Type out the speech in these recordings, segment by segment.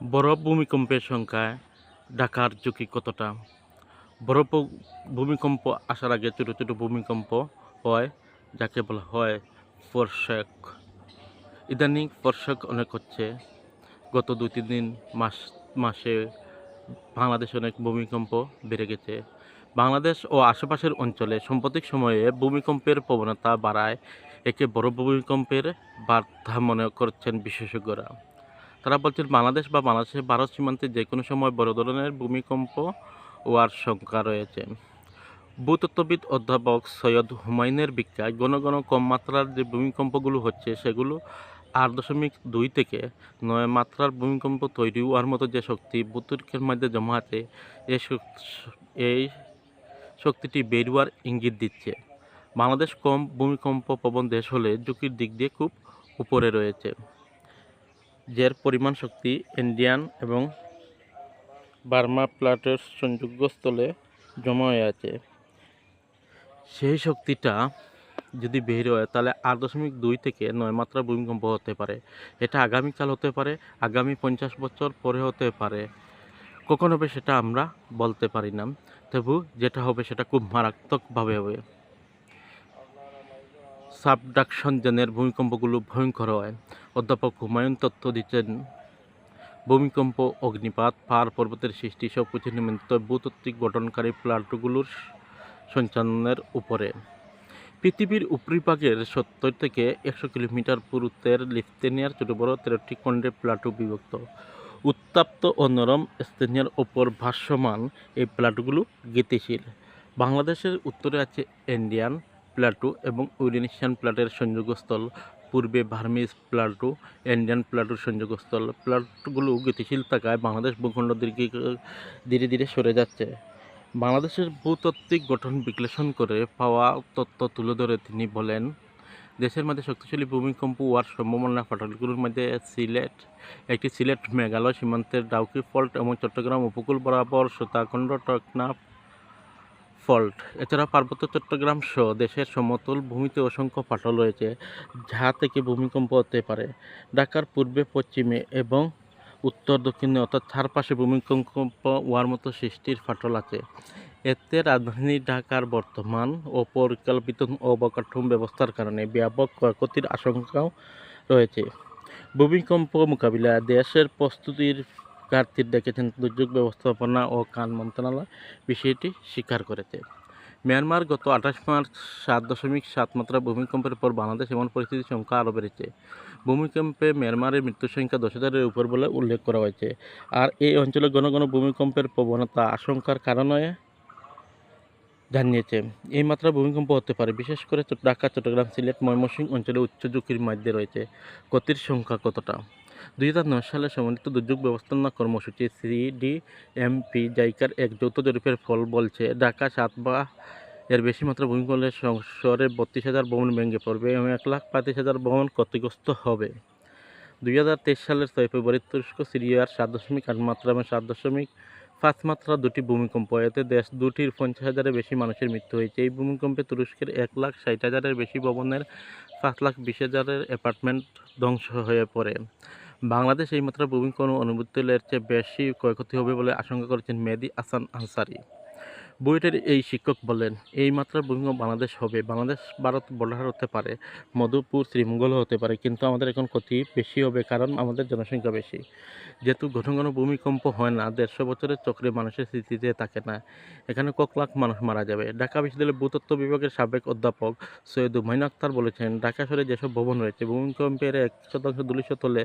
বড় ভূমিকম্পের সংখ্যায় ঢাকার ঝুঁকি কতটা? বড় ভূমিকম্প আসার আগে ছোটো ছোটো ভূমিকম্প হয়, যাকে বলা হয় ফরশেক ইদানিং ফরশেক অনেক হচ্ছে। গত দুই তিন দিন মাস, মাসে বাংলাদেশে অনেক ভূমিকম্প বেড়ে গেছে। বাংলাদেশ ও আশেপাশের অঞ্চলে সাম্প্রতিক সময়ে ভূমিকম্পের প্রবণতা বাড়ায়। একে বড় ভূমিকম্পের বার্তা মনে করছেন বিশেষজ্ঞরা। তারা বলছেন, বাংলাদেশ বা বাংলাদেশের ভারত সীমান্তে যে কোনো সময় বড় ধরনের ভূমিকম্প হওয়ার শঙ্কা রয়েছে। ভূতত্ত্ববিদ অধ্যাপক সৈয়দ হুমায়ুনের বিজ্ঞায় ঘন ঘন কম মাত্রার যে ভূমিকম্পগুলো হচ্ছে, সেগুলো আট দশমিক দুই থেকে নয় মাত্রার ভূমিকম্প তৈরি হওয়ার মতো যে শক্তি ভূতর্কের মধ্যে জমা আছে এই শক- এই শক্তিটি বেরুয়ার ইঙ্গিত দিচ্ছে। বাংলাদেশ কম ভূমিকম্প প্রবণ দেশ হলে ঝুঁকির দিক দিয়ে খুব উপরে রয়েছে। যার পরিমাণ শক্তি ইন্ডিয়ান এবং বার্মা প্লাটের সংযোগস্থলে জমা হয়ে আছে। সেই শক্তিটা যদি বের হয়, তাহলে আট দশমিক দুই থেকে নয় মাত্রা ভূমিকম্প হতে পারে। এটা আগামীকাল হতে পারে, আগামী পঞ্চাশ বছর পরে হতে পারে। কখন হবে সেটা আমরা বলতে পারি না। তবু যেটা হবে সেটা খুব মারাত্মকভাবে হবে। সাবডাকশন জেনের ভূমিকম্পগুলো ভয়ঙ্কর হয়। অধ্যাপক হুমায়ুন তথ্য দিচ্ছেন, ভূমিকম্প, অগ্নিপাত, পাহাড় পর্বতের সৃষ্টি সব কিছু নিমিত্ত ভূতাত্ত্বিক গঠনকারী প্লাটুগুলোর সঞ্চালনের উপরে। পৃথিবীর উপরিভাগের সত্তর থেকে একশো কিলোমিটার পুরুত্বের লিফতেনিয়ার ছোট বড় তেরোটি খণ্ডে প্লাটু বিভক্ত। উত্তাপ্ত ও নরম স্থানীয় ওপর ভাসমান এই প্লাটুগুলো গতিশীল। বাংলাদেশের উত্তরে আছে ইন্ডিয়ান প্লাটু এবং ইউরেনিশিয়ান প্লাটের সংযোগস্থল, পূর্বে ভার্মিস প্লাটু, ইন্ডিয়ান প্লাটুর সংযোগস্থল। প্লাটুগুলো গতিশীল থাকায় বাংলাদেশ ভূখণ্ড দিকে ধীরে ধীরে সরে যাচ্ছে। বাংলাদেশের ভূতাত্ত্বিক গঠন বিশ্লেষণ করে পাওয়া তথ্য তুলে ধরে তিনি বলেন, দেশের মধ্যে শক্তিশালী ভূমিকম্প হওয়ার সম্ভাবনা ফাটলগুলোর মধ্যে সিলেট, একটি সিলেট মেঘালয় সীমান্তের ডাউকি ফল্ট এবং চট্টগ্রাম উপকূল বরাবর সীতাকুণ্ড, টকনাফ ফল্ট। এছাড়া পার্বত্য চট্টগ্রাম সহ দেশের সমতল ভূমিতে অসংখ্য ফাটল রয়েছে, যা থেকে ভূমিকম্প হতে পারে। ঢাকার পূর্বে, পশ্চিমে এবং উত্তর দক্ষিণে, অর্থাৎ চারপাশে ভূমিকম্প হওয়ার মতো সৃষ্টির ফাটল আছে। এতে রাজধানী ঢাকার বর্তমান ও পরিকল্পিত অবকাঠামো ব্যবস্থার কারণে ব্যাপক ক্ষয়ক্ষতির আশঙ্কাও রয়েছে। ভূমিকম্প মোকাবিলায় দেশের প্রস্তুতির ঘাটতি দেখেছেন দুর্যোগ ব্যবস্থাপনা ও কান মন্ত্রণালয় বিষয়টি স্বীকার করেছে। মিয়ানমার গত আঠাশ মার্চ সাত দশমিক সাত মাত্রা ভূমিকম্পের পর বাংলাদেশ এমন পরিস্থিতির সংখ্যা আরও বেড়েছে। ভূমিকম্পে মিয়ানমারের মৃত্যুর সংখ্যা দশ হাজারের উপর বলে উল্লেখ করা হয়েছে। আর এই অঞ্চলে ঘন ঘন ভূমিকম্পের প্রবণতা আশঙ্কার কারণে জানিয়েছে। এই মাত্রা ভূমিকম্প হতে পারে, বিশেষ করে ঢাকা, চট্টগ্রাম, সিলেট, ময়মনসিংহ অঞ্চলে উচ্চ ঝুঁকির মধ্যে রয়েছে। ক্ষতির সংখ্যা কতটা? দুই হাজার নয় সালে সমন্বিত দুর্যোগ ব্যবস্থাপনা কর্মসূচি সিডিএমপি জাইকার এক যৌথ জরিপের ফল বলছে, ঢাকা সাত বা এর বেশি মাত্রা ভূমিকম্পের সং- শহরে বত্রিশ হাজার ভবন ভেঙে পড়বে এবং এক লাখ পঁয়ত্রিশ হাজার ভবন ক্ষতিগ্রস্ত হবে। দুই হাজার তেইশ সালের ছয় ফেব্রুয়ারি তুরস্ক, সিরিয়ার সাত দশমিক আট মাত্রা এবং সাত দশমিক পাঁচ মাত্রা দুটি ভূমিকম্প, এতে দেশ দুটির পঞ্চাশ হাজারের বেশি মানুষের মৃত্যু হয়েছে। এই ভূমিকম্পে তুরস্কের এক লাখ ষাট হাজারের বেশি ভবনের পাঁচ লাখ বিশ হাজারের অ্যাপার্টমেন্ট ধ্বংস হয়ে পড়ে। বাংলাদেশ এই মাত্রা কোনো অনুভূতির চেয়ে বেশি ক্ষয়ক্ষতি হবে বলে আশঙ্কা করেছেন মেদি আসান আনসারি। বুয়েটের এই শিক্ষক বলেন, এই মাত্রার ভূমিকম্প বাংলাদেশ হবে। বাংলাদেশ, ভারত বর্ডার হতে পারে, মধুপুর শ্রীমঙ্গল হতে পারে, কিন্তু আমাদের এখন ক্ষতি বেশি হবে কারণ আমাদের জনসংখ্যা বেশি। যেহেতু ঘন ঘন ভূমিকম্প হয় না, দেড়শো বছরের চক্রে মানুষের স্মৃতিতে থাকে না। এখানে কক লাখ মানুষ মারা যাবে। ঢাকা বিশ্ববিদ্যালয়ের ভূতত্ত্ব বিভাগের সাবেক অধ্যাপক সৈয়দ হুমায়ুন আক্তার বলেছেন, ঢাকা শহরে যেসব ভবন রয়েছে, ভূমিকম্পের এক শতাংশ দুলিশত হলে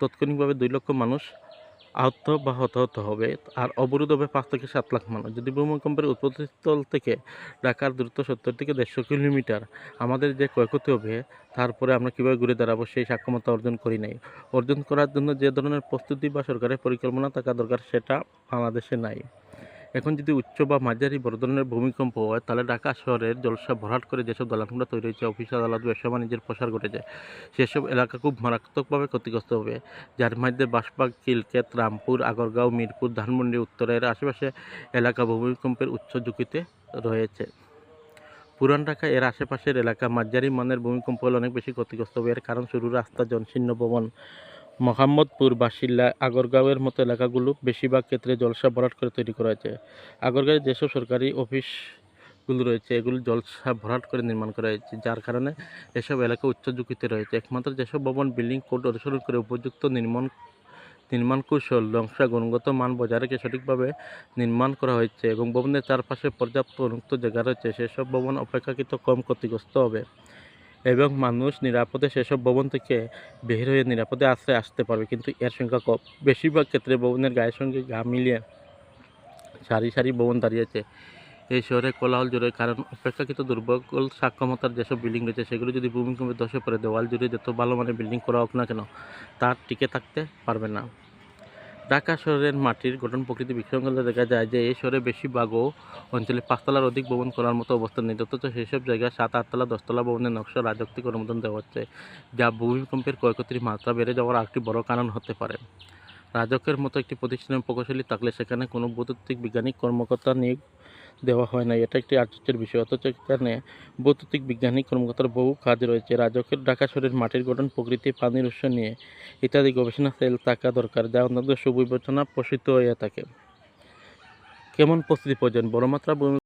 তাৎক্ষণিকভাবে দুই লক্ষ মানুষ আহত বা হতাহত হবে। আর অবরোধ হবে পাঁচ থেকে সাত লাখ মানুষ। যদি ভূমিকম্পের উৎপত্তিস্থল থেকে ঢাকার দূরত্ব সত্তর থেকে দেড়শো কিলোমিটার আমাদের যে ক্ষয়ক্ষতি হবে, তারপরে আমরা কীভাবে ঘুরে দাঁড়াবো সেই সক্ষমতা অর্জন করি নাই। অর্জন করার জন্য যে ধরনের প্রস্তুতি বা সরকারের পরিকল্পনা থাকা দরকার, সেটা বাংলাদেশে নাই। এখন যদি উচ্চ বা মাঝারি বড় ধরনের ভূমিকম্প হয়, তাহলে ঢাকা শহরের জলসা ভরাট করে যেসব দালানগুলো তৈরি হয়েছে, অফিস, আদালত, ব্যবসা, বাণিজ্যের প্রসার ঘটেছে, সেসব এলাকা খুব মারাত্মকভাবে ক্ষতিগ্রস্ত হবে। যার মধ্যে বাসবাগ কিলকেত রামপুর, আগরগাঁও, মিরপুর, ধানমন্ডি, উত্তরের আশেপাশে এলাকা ভূমিকম্পের উচ্চ ঝুঁকিতে রয়েছে। পুরান ঢাকা এর আশেপাশের এলাকা মাঝারি মানের ভূমিকম্প হলে অনেক বেশি ক্ষতিগ্রস্ত হবে। এর কারণ শুরু রাস্তা জনশীর্ণ ভবন। মোহাম্মদপুর বাসিল্লা আগরগাঁওয়ের মতো এলাকাগুলো বেশিরভাগ ক্ষেত্রে জলসা ভরাট করে তৈরি করা হয়েছে। আগরগাঁয়ে যেসব সরকারি অফিসগুলো রয়েছে, এগুলো জলসা ভরাট করে নির্মাণ করা হয়েছে, যার কারণে এসব এলাকা উচ্চ ঝুঁকিতে রয়েছে। একমাত্র যেসব ভবন, বিল্ডিং কোড অনুসরণ করে উপযুক্ত নির্মাণ নির্মাণ কৌশল নকশা গুণগত মান বজায় রেখে সঠিকভাবে নির্মাণ করা হয়েছে এবং ভবনের চারপাশে পর্যাপ্ত উন্মুক্ত জায়গা রয়েছে, সেসব ভবন অপেক্ষাকৃত কম ক্ষতিগ্রস্ত হবে। এবং মানুষ নিরাপদে সেসব ভবন থেকে বের হয়ে নিরাপদে আশ্রয়ে আসতে পারবে। কিন্তু এর সংখ্যা কম। বেশিরভাগ ক্ষেত্রে ভবনের গায়ের সঙ্গে গা মিলিয়ে সারি সারি ভবন দাঁড়িয়েছে এই শহরে কোলাহল জুড়ে, কারণ অপেক্ষাকৃত দুর্বল সাক্ষমতার যেসব বিল্ডিং রয়েছে, সেগুলো যদি ভূমিকম্পে ধসে পড়ে, দেওয়াল জুড়ে যত ভালো মানের বিল্ডিং করা হোক না কেন তার টিকে থাকতে পারবে না। ঢাকা শহরের মাটির গঠন প্রকৃতি করলে দেখা যায় যে এই শহরে বেশিরভাগও অঞ্চলে পাঁচতলার অধিক ভবন করার মতো অবস্থান নেই। অথচ সেসব জায়গায় সাত, আটতলা, দশতলা ভবনের নকশা রাজত্বিক অনুমোদন দেওয়া হচ্ছে, যা ভূমিকম্পের ক্ষয়ক্ষতির মাত্রা বেড়ে যাওয়ার আরেকটি বড় কারণ হতে পারে। রাজকের মতো একটি প্রতিষ্ঠানের প্রকৌশলী থাকলে সেখানে কোনো বৈদ্যুতিক, বিজ্ঞানিক কর্মকর্তা নিয়োগ দেওয়া হয় না এটা একটি আশ্চর্যের বিষয়। অথচ এখানে বৈদ্যুতিক বিজ্ঞানী কর্মকর্তার বহু কাজ রয়েছে। রাজকের ঢাকা শহরের মাটির গঠন, প্রকৃতি, পানির উৎস নিয়ে ইত্যাদি গবেষণা সেল থাকা দরকার, যা অন্যান্য সুবিবেচনা পোষিত হয়ে থাকে। কেমন প্রস্তুতি প্রয়োজন? বড় মাত্রা ভূমি